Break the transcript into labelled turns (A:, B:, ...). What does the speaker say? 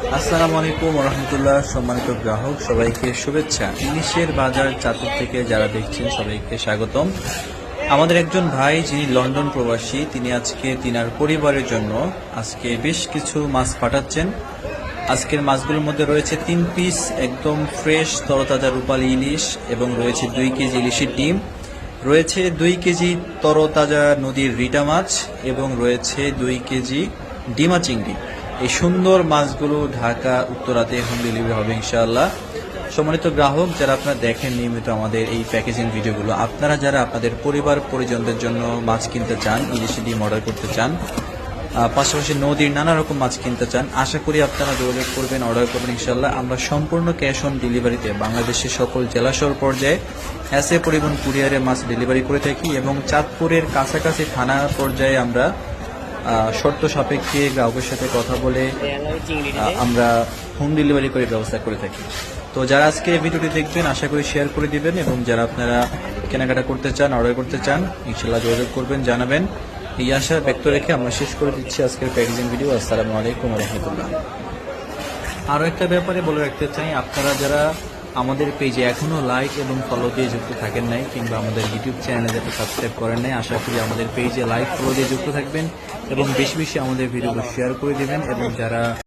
A: আসসালামু আলাইকুম রহমতুল্লাহ সম্মানিত গ্রাহক, সবাইকে শুভেচ্ছা। ইলিশের বাজার চাতুর থেকে যারা দেখছেন, সবাইকে স্বাগতম। আমাদের একজন ভাই, যিনি লন্ডন প্রবাসী, তিনি আজকে তিনার পরিবারের জন্য আজকে বেশ কিছু মাছ পাঠাচ্ছেন। আজকের মাছগুলোর মধ্যে রয়েছে তিন পিস একদম ফ্রেশ তরতাজা রূপালী ইলিশ এবং রয়েছে দুই কেজি ইলিশের ডিম। রয়েছে দুই কেজি তরতাজা নদীর রিটা মাছ এবং রয়েছে দুই কেজি ডিমা চিংড়ি। এই সুন্দর মাছগুলো ঢাকা উত্তরাতে হোম ডেলিভারি হবে ইনশাআল্লাহ। সম্মানিত গ্রাহক, যারা আপনারা দেখেন নিয়মিত আমাদের এই প্যাকেজিং ভিডিওগুলো, আপনারা যারা আপনাদের পরিবার, পরিজনদের জন্য মাছ কিনতে চান ইলিশি ডিম অর্ডার করতে চান পাশাপাশি নদীর নানা রকম মাছ কিনতে চান, আশা করি আপনারা যোগাযোগ করবেন অর্ডার করবেন ইনশাল্লাহ আমরা সম্পূর্ণ ক্যাশ অন ডেলিভারিতে বাংলাদেশের সকল জেলাশহর পর্যায়ে এসএ পরিবহন কুরিয়ারে মাছ ডেলিভারি করে থাকি এবং চাঁদপুরের কাছাকাছি থানা পর্যায়ে আমরা শর্ত সাপেক্ষে গ্রাহকের সাথে কথা বলে আমরা হোম ডেলিভারি করে ব্যবস্থা করে থাকি। তো যারা আজকে ভিডিওটি দেখবেন, আশা করি শেয়ার করে দিবেন এবং যারা আপনারা কেনাকাটা করতে চান, অর্ডার করতে চান ইনশাল্লাহ যোগাযোগ করবেন, জানাবেন। এই আশা ব্যক্ত রেখে আমরা শেষ করে দিচ্ছি আজকের প্যাকেজিং ভিডিও। আসসালামু আলাইকুম রহমতুল্লাহ। আরও একটা ব্যাপারে বলে রাখতে চাই, আপনারা যারা আমাদের পেজে এখনও লাইক এবং ফলো দিয়ে যুক্ত থাকেন নাই কিংবা আমাদের ইউটিউব চ্যানেলে যাতে সাবস্ক্রাইব করেন নাই, আশা করি আমাদের পেজে লাইক ফলো দিয়ে যুক্ত থাকবেন এবং বেশি বেশি আমাদের ভিডিওগুলো শেয়ার করে দেবেন এবং যারা